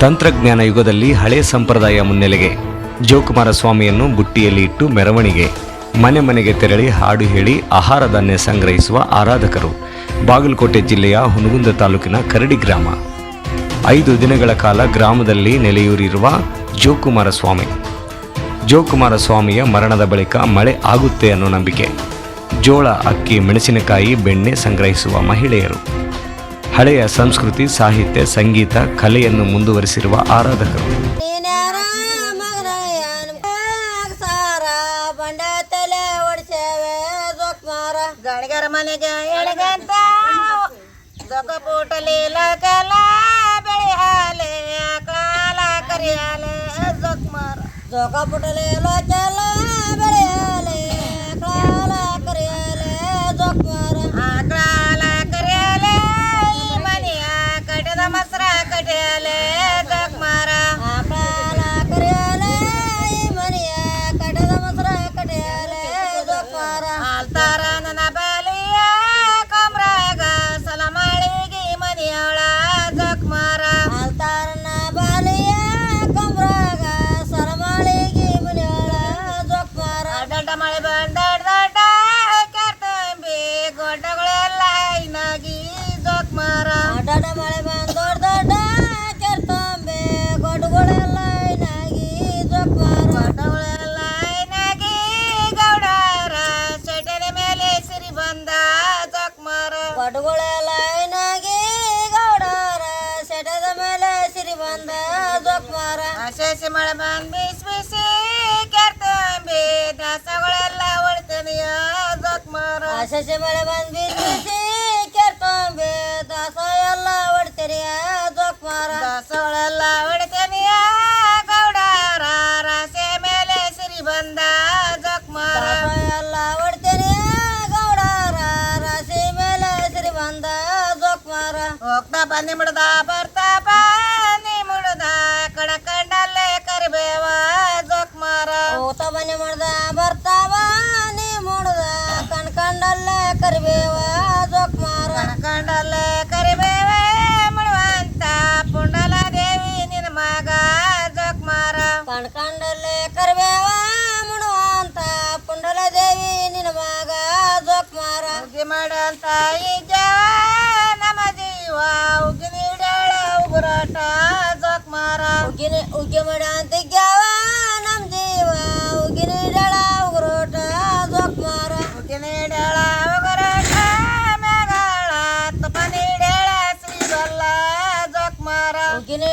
ತಂತ್ರಜ್ಞಾನ ಯುಗದಲ್ಲಿ ಹಳೆ ಸಂಪ್ರದಾಯ ಮುನ್ನೆಲೆಗೆ ಜೋಕುಮಾರ ಸ್ವಾಮಿಯನ್ನು ಬುಟ್ಟಿಯಲ್ಲಿ ಇಟ್ಟು ಮೆರವಣಿಗೆ, ಮನೆ ಮನೆಗೆ ತೆರಳಿ ಹಾಡು ಹೇಳಿ ಆಹಾರ ಧಾನ್ಯ ಸಂಗ್ರಹಿಸುವ ಆರಾಧಕರು, ಬಾಗಲಕೋಟೆ ಜಿಲ್ಲೆಯ ಹುನಗುಂದ ತಾಲೂಕಿನ ಕರಡಿ ಗ್ರಾಮ. ಐದು ದಿನಗಳ ಕಾಲ ಗ್ರಾಮದಲ್ಲಿ ನೆಲೆಯೂರಿರುವ ಜೋಕುಮಾರ ಸ್ವಾಮಿ ಜೋಕುಮಾರ ಸ್ವಾಮಿಯ ಮರಣದ ಬಳಿಕ ಮಳೆ ಆಗುತ್ತೆ ಅನ್ನೋ ನಂಬಿಕೆ. ಜೋಳ, ಅಕ್ಕಿ, ಮೆಣಸಿನಕಾಯಿ, ಬೆಣ್ಣೆ ಸಂಗ್ರಹಿಸುವ ಮಹಿಳೆಯರು. ಹಳೆಯ ಸಂಸ್ಕೃತಿ ಸಾಹಿತ್ಯ ಸಂಗೀತ ಕಲೆಯನ್ನು ಮುಂದುವರಿಸಿರುವ ಆರಾಧಕರು. ನೀನ್ಯಾರ ಮಗನಯ್ಯನ ಸಾರ मळमान बीस बीसी करतं भेद सगळ्याला आवडतं नि जोक मार आशाचे मळमान बीस बीसी करतं भेद सगळ्याला आवडतं नि जोक मार सगळ्याला आवडतं नि गौडारा रासे मेले श्री बंदा जोक मार सगळ्याला आवडतं नि गौडारा रासे मेले श्री बंदा जोक मार ओक्ता पाणी म्हणता परता पा मडल ताई नम जीवा उगिनी डाळा उगराटा जोक मारा. उगिनी उगे मडल ते जवान आमची वा उगिनी डाळा उगरोटा जोक मारा. उगिनी डाळा उगराटा मेगाळा तपानी डाळा श्री बल्ला जोक मारा. उगिनी